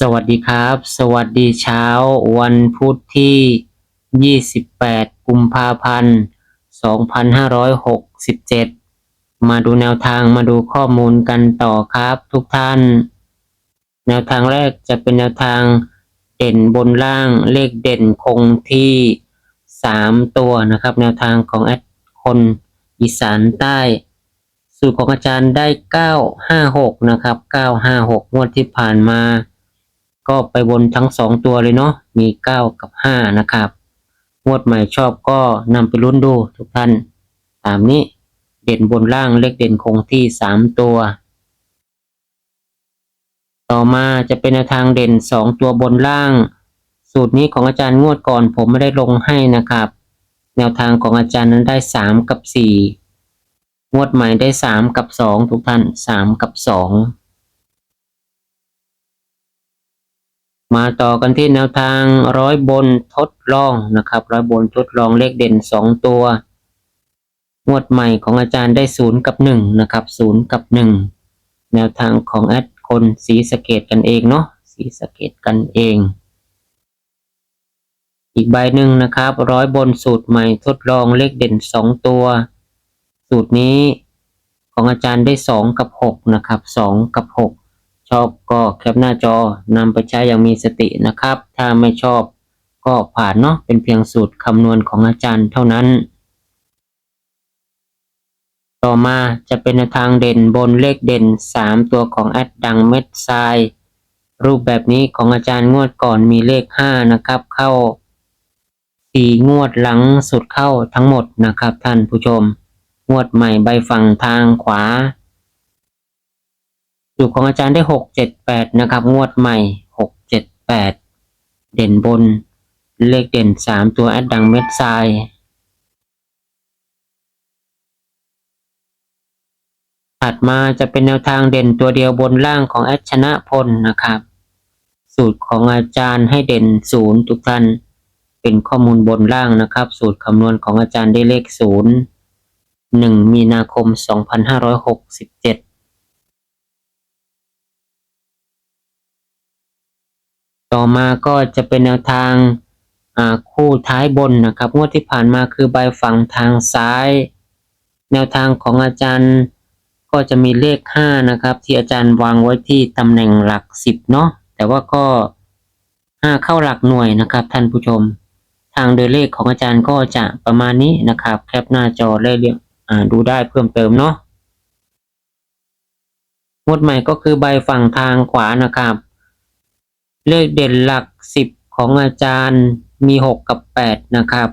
สวัสดีครับ สวัสดีเช้าวันพุธที่ 28 กุมภาพันธ์ 2567 มาดูแนวทางมาดูข้อมูลกันต่อครับทุกท่าน แนวทางแรกจะเป็นแนวทางเด่นบนล่างเลขเด่นคงที่ 3 ตัวนะครับ แนวทางของแอดคนอีสานใต้สูตรของอาจารย์ได้ 956 นะครับ 956 งวดที่ผ่านมา ก็ไปบนทั้งสองตัวเลยเนาะมี9กับ5นะครับงวดใหม่ชอบก็นำไปลุ้นดูทุกท่านตามนี้เด่นบนล่างเลขเด่นคงที่3ตัว ต่อมาจะเป็นแนวทางเด่น2ตัวบนล่าง สูตรนี้ของอาจารย์งวดก่อนผมไม่ได้ลงให้นะครับ แนวทางของอาจารย์นั้นได้3กับ4งวดใหม่ได้3กับ2ทุกท่าน3กับ2 มาต่อกันที่แนวทางร้อยบนทดลองนะครับร้อยบนทดลองเลขเด่นสองตัว งวดใหม่ของอาจารย์ได้ศูนย์กับหนึ่งนะครับศูนย์กับหนึ่งแนวทางของแอดคนสีสเกตกันเองเนาะสีสเกตกันเอง อีกใบหนึ่งนะครับร้อยบนสูตรใหม่ทดลองเลขเด่นสองตัว สูตรนี้ของอาจารย์ได้สองกับหกนะครับสองกับหก ชอบก็แคปหน้าจอนำไปใช้อย่างมีสตินะครับ ถ้าไม่ชอบก็ผ่านเนาะเป็นเพียงสูตรคำนวณของอาจารย์เท่านั้น ต่อมาจะเป็นทางเด่นบนเลขเด่น 3 ตัวของแอดดังเม็ดทรายรูปแบบนี้ของอาจารย์งวดก่อนมีเลข 5 นะครับ เข้า4งวดหลังสุดเข้าทั้งหมดนะครับท่านผู้ชม งวดใหม่ใบฝั่งทางขวา สูตรของอาจารย์ได้หกเจ็ดแปดนะครับ งวดใหม่หกเจ็ดแปดเด่นบน เลขเด่นสามตัวแอดดังเม็ดทรายถัดมาจะเป็นแนวทางเด่นตัวเดียวบนล่างของแอดชนะพลนะครับ สูตรของอาจารย์ให้เด่นศูนย์ทุกท่านเป็นข้อมูลบนล่างนะครับ สูตรคำนวณของอาจารย์ได้เลขศูนย์หนึ่งมีนาคมสองพันห้าร้อยหกสิบเจ็ด ต่อมาก็จะเป็นแนวทางคู่ท้ายบนนะครับ งวดที่ผ่านมาคือใบฝั่งทางซ้าย แนวทางของอาจารย์ก็จะมีเลขห้านะครับ ที่อาจารย์วางไว้ที่ตำแหน่งหลักสิบเนาะแต่ว่าก็ห้าเข้าหลักหน่วยนะครับท่านผู้ชม ทางโดยเลขของอาจารย์ก็จะประมาณนี้นะครับ แคปหน้าจอได้เรียดูได้เพิ่มเติมเนาะงวดใหม่ก็คือใบฝั่งทางขวานะครับ เลขเด่นหลักสิบของอาจารย์มีหกกับแปดนะครับ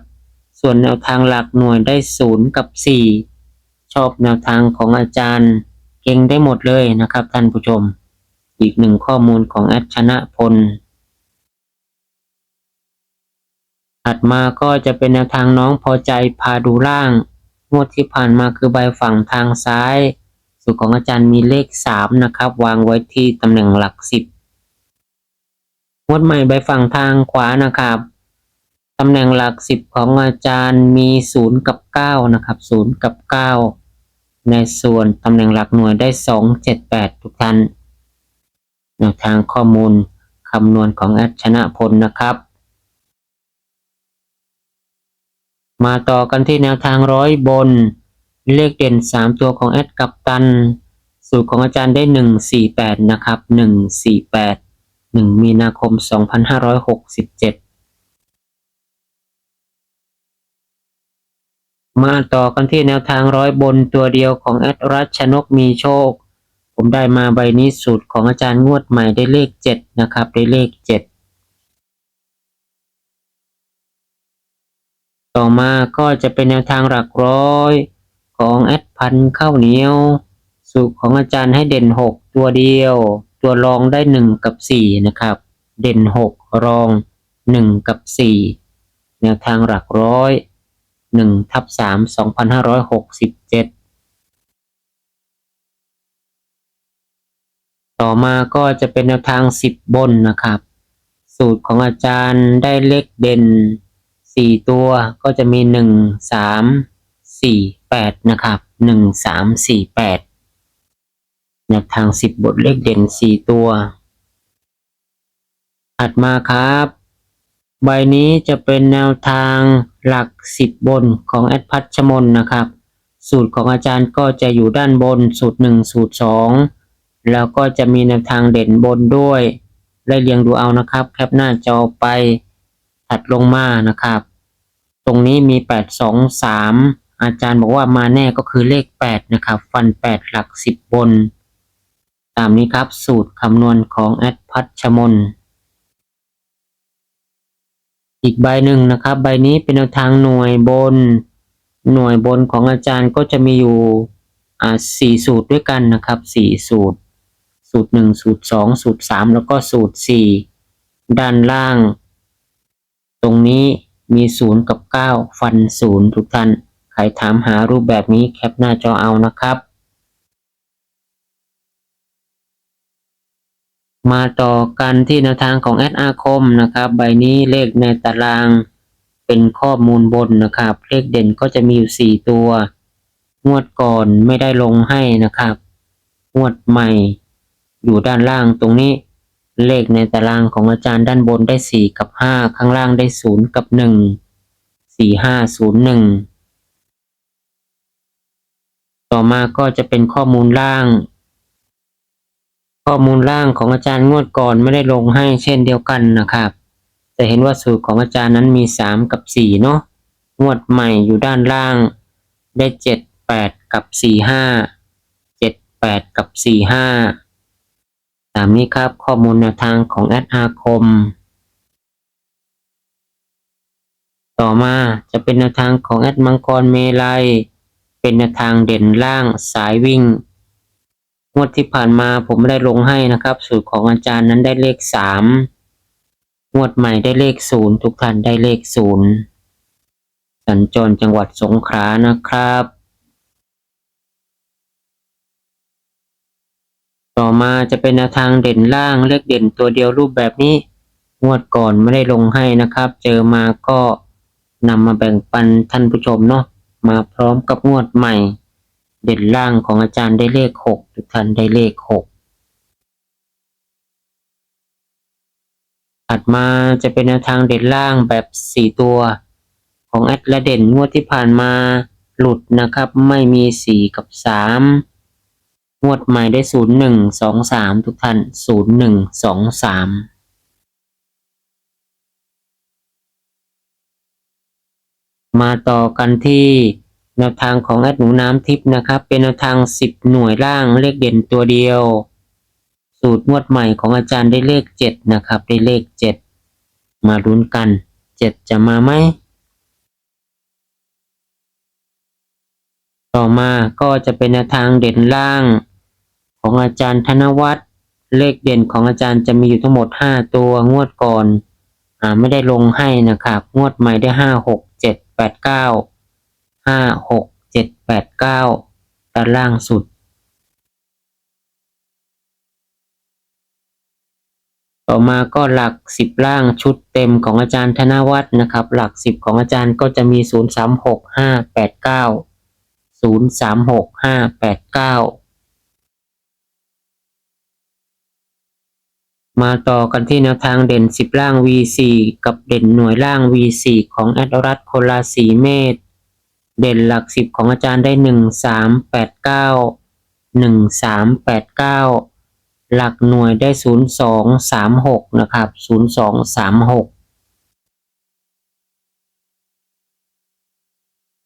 ส่วนแนวทางหลักหน่วยได้ศูนย์กับสี่ชอบแนวทางของอาจารย์เก่งได้หมดเลยนะครับท่านผู้ชม อีกหนึ่งข้อมูลของแอดชนะพลถัดมาก็จะเป็นแนวทางน้องพอใจพาดูล่าง งวดที่ผ่านมาคือใบฝั่งทางซ้าย สูตรของอาจารย์มีเลขสามนะครับ วางไว้ที่ตำแหน่งหลักสิบ งดใหม่ใบฝั่งทางขวานะครับตำแหน่งหลักสิบของอาจารย์มีศูนย์กับเก้านะครับศูนย์กับเก้าในส่วนตำแหน่งหลักหน่วยได้สองเจ็ดแปดทุกท่านแนวทางข้อมูลคำนวณของแอดชนะพลนะครับ มาต่อกันที่แนวทางร้อยบน เลขเด่นสามตัวของแอดกับตัน สูตรของอาจารย์ได้หนึ่งสี่แปดนะครับห หนึ่งมีนาคมสองพันห้าร้อยหกสิบเจ็ดมาต่อกันที่แนวทางร้อยบนตัวเดียวของแอดรัชนกมีโชค ผมได้มาใบนี้สูตรของอาจารย์งวดใหม่ได้เลขเจ็ดนะครับ ได้เลขเจ็ดต่อมาก็จะเป็นแนวทางหลักร้อยของแอดพันข้าวเหนียว สูตรของอาจารย์ให้เด่นหกตัวเดียว ตัวรองได้หนึ่งกับสี่นะครับ เด่นหกรองหนึ่งกับสี่แนวทางหลักร้อยหนึ่งทับสามสองพันห้าร้อยหกสิบเจ็ดต่อมาก็จะเป็นแนวทางสิบบนนะครับ สูตรของอาจารย์ได้เลขเด่นสี่ตัวก็จะมีหนึ่งสามสี่แปดนะครับหนึ่งสามสี่แปด แนวทางสิบบทเลขเด่นสี่ตัวถัดมาครับ ใบนี้จะเป็นแนวทางหลักสิบบนของแอดพัชมนนะครับ สูตรของอาจารย์ก็จะอยู่ด้านบนสูตรหนึ่งสูตรสองแล้วก็จะมีแนวทางเด่นบนด้วยไล่เรียงดูเอานะครับ แคปหน้าจอไปถัดลงมานะครับ ตรงนี้มี 8 2 3 อาจารย์บอกว่ามาแน่ก็คือเลข 8 นะครับ ฟัน 8 หลัก 10 บน ตามนี้ครับ สูตรคำนวณของแอดพัชมน อีกใบหนึ่งนะครับ ใบนี้เป็นแนวทางหน่วยบน หน่วยบนของอาจารย์ก็จะมีอยู่อ่าสี่สูตรด้วยกันนะครับสี่สูตร สูตรหนึ่งสูตรสองสูตรสามแล้วก็สูตรสี่ด้านล่าง ตรงนี้มีศูนย์กับเก้าฟันศูนย์ทุกท่าน ใครถามหารูปแบบนี้แคปหน้าจอเอานะครับ มาต่อกันที่แนวทางของแอดอาคมนะครับ ใบนี้เลขในตารางเป็นข้อมูลบนนะครับ เลขเด่นก็จะมีอยู่สี่ตัว งวดก่อนไม่ได้ลงให้นะครับ งวดใหม่อยู่ด้านล่างตรงนี้ เลขในตารางของอาจารย์ด้านบนได้สี่กับห้าข้างล่างได้ศูนย์กับหนึ่งสี่ห้าศูนย์หนึ่งต่อมาก็จะเป็นข้อมูลล่าง ข้อมูลล่างของอาจารย์งวดก่อนไม่ได้ลงให้เช่นเดียวกันนะครับจะเห็นว่าสูตรของอาจารย์นั้นมีสามกับสี่เนาะงวดใหม่อยู่ด้านล่าง ได้เจ็ดแปดกับสี่ห้าเจ็ดแปดกับสี่ห้าตามนี้ครับข้อมูลแนวทางของแอดอาคม ต่อมาจะเป็นแนวทางของแอดมังกรเมลัย เป็นแนวทางเด่นล่างสายวิ่ง งวดที่ผ่านมาผมไม่ได้ลงให้นะครับ สูตรของอาจารย์นั้นได้เลขสามงวดใหม่ได้เลขศูนย์ทุกท่านได้เลขศูนย์สัญจรจังหวัดสงขลานะครับ ต่อมาจะเป็นแนวทางเด่นล่างเลขเด่นตัวเดียวรูปแบบนี้ งวดก่อนไม่ได้ลงให้นะครับ เจอมาก็นำมาแบ่งปันท่านผู้ชมเนาะมาพร้อมกับงวดใหม่ เด่นล่างของอาจารย์ได้เลขหกทุกท่านได้เลขหกถัดมาจะเป็นแนวทางเด่นล่างแบบสี่ตัว ของแอดและเด่นงวดที่ผ่านมาหลุดนะครับไม่มีสี่กับสามงวดใหม่ได้ศูนย์หนึ่งสองสามทุกท่านศูนย์หนึ่งสองสามมาต่อกันที่ แนวทางของแอดหนูน้ำทิพย์นะครับ เป็นแนวทางสิบหน่วยล่างเลขเด่นตัวเดียว สูตรงวดใหม่ของอาจารย์ได้เลขเจ็ดนะครับ ได้เลขเจ็ดมาลุ้นกันเจ็ดจะมาไหมต่อมาก็จะเป็นแนวทางเด่นล่าง ของอาจารย์ธนวัฒน์เลขเด่นของอาจารย์จะมีอยู่ทั้งหมดห้าตัวงวดก่อนอ่าไม่ได้ลงให้นะครับ งวดใหม่ได้ห้าหกเจ็ดแปดเก้า ห้าหกเจ็ดแปดเก้าด้านล่างสุด ต่อมาก็หลักสิบล่างชุดเต็มของอาจารย์ธนวัฒน์นะครับ หลักสิบของอาจารย์ก็จะมีศูนย์สามหกห้าแปดเก้าศูนย์สามหกห้าแปดเก้ามาต่อกันที่แนวทางเด่นสิบล่าง V4 กับเด่นหน่วยล่าง V4 ของแอดรัตโคลาสีเมตร เด่นหลักสิบของอาจารย์ได้หนึ่งสามแปดเก้าหนึ่งสามแปดเก้าหลักหน่วยได้ศูนย์สองสามหกนะครับศูนย์สองสามหก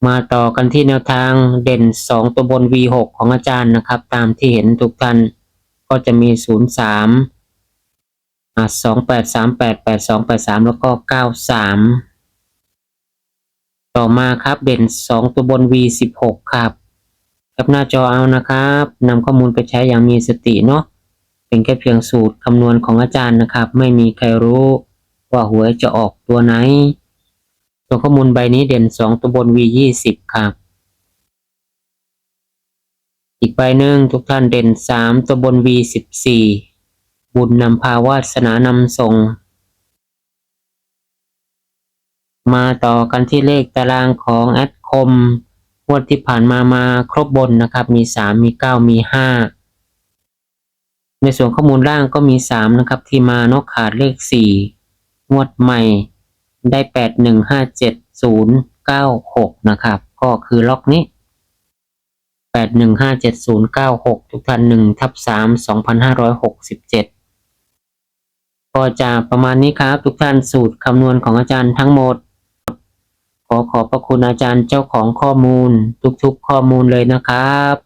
มาต่อกันที่แนวทางเด่นสองตัวบน V6 ของอาจารย์นะครับ ตามที่เห็นทุกท่านก็จะมีศูนย์สามอะสองแปดสามแปดแปดสองแปดสามแล้วก็เก้าสาม ต่อมาครับเด่นสองตัวบน V สิบหกครับแคปหน้าจอเอานะครับนำข้อมูลไปใช้อย่างมีสติเนาะเป็นแค่เพียงสูตรคำนวณของอาจารย์นะครับ ไม่มีใครรู้ว่าหวยจะออกตัวไหนส่วข้อมูลใบนี้เด่นสองตัวบน V ยี่สิบครับ อีกใบหนึ่งทุกท่านเด่นสามตัวบน V สิบสี่บุญนำพาวาสนานำส่ง มาต่อกันที่เลขตารางของแอดคมงวดที่ผ่านมามาครบบนนะครับ มีสามมีเก้ามีห้าในส่วนข้อมูลล่างก็มีสามนะครับ ที่มานกขาดเลขสี่งวดใหม่ได้แปดหนึ่งห้าเจ็ดศูนย์เก้าหกนะครับ ก็คือล็อกนี้แปดหนึ่งห้าเจ็ดศูนย์เก้าหกทุกท่านหนึ่งทับสามสองพันห้าร้อยหกสิบเจ็ดก็จะประมาณนี้ครับ ทุกท่านสูตรคำนวณของอาจารย์ทั้งหมด ขอขอบพระคุณอาจารย์เจ้าของข้อมูลทุกๆข้อมูลเลยนะครับ